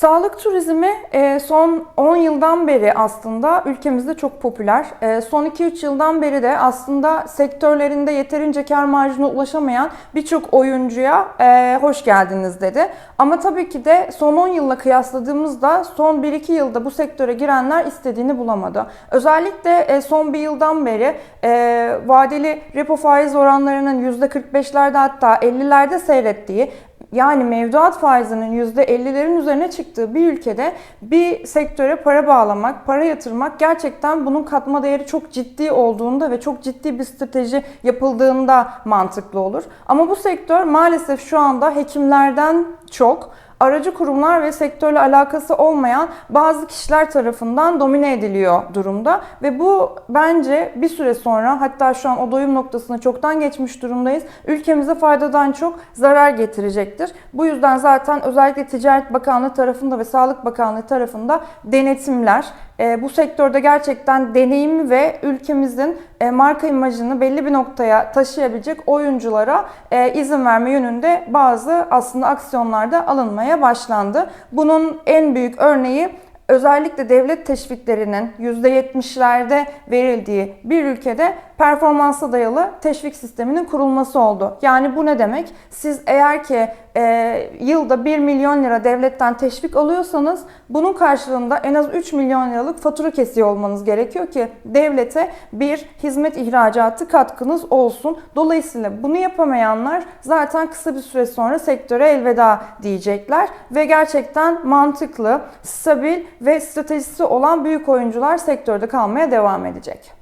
Sağlık turizmi e, son 10 yıldan beri aslında ülkemizde çok popüler. E, Son 2-3 yıldan beri de aslında sektörlerinde yeterince kar marjına ulaşamayan birçok oyuncuya e, hoş geldiniz dedi. Ama tabii ki de son 10 yılla kıyasladığımızda son 1-2 yılda bu sektöre girenler istediğini bulamadı. Özellikle son bir yıldan beri vadeli repo faiz oranlarının %45'lerde hatta 50'lerde seyrettiği yani mevduat faizinin %50'lerin üzerine çıktığı bir ülkede bir sektöre para bağlamak, para yatırmak gerçekten bunun katma değeri çok ciddi olduğunda ve çok ciddi bir strateji yapıldığında mantıklı olur. Ama bu sektör maalesef şu anda hekimlerden çok aracı kurumlar ve sektörle alakası olmayan bazı kişiler tarafından domine ediliyor durumda ve bu bence bir süre sonra hatta şu an o doyum noktasına çoktan geçmiş durumdayız. Ülkemize faydadan çok zarar getirecektir. Bu yüzden zaten özellikle Ticaret Bakanlığı tarafında ve Sağlık Bakanlığı tarafında denetimler, bu sektörde gerçekten deneyimi ve ülkemizin e, marka imajını belli bir noktaya taşıyabilecek oyunculara e, izin verme yönünde bazı aslında aksiyonlarda alınmaya başlandı. Bunun en büyük örneği özellikle devlet teşviklerinin %70'lerde verildiği bir ülkede performansa dayalı teşvik sisteminin kurulması oldu. Yani bu ne demek? Siz eğer ki e, yılda 1 milyon lira devletten teşvik alıyorsanız bunun karşılığında en az 3 milyon liralık fatura kesiyor olmanız gerekiyor ki devlete bir hizmet ihracatı katkınız olsun. Dolayısıyla bunu yapamayanlar zaten kısa bir süre sonra sektöre elveda diyecekler ve gerçekten mantıklı, stabil ve stratejisi olan büyük oyuncular sektörde kalmaya devam edecek.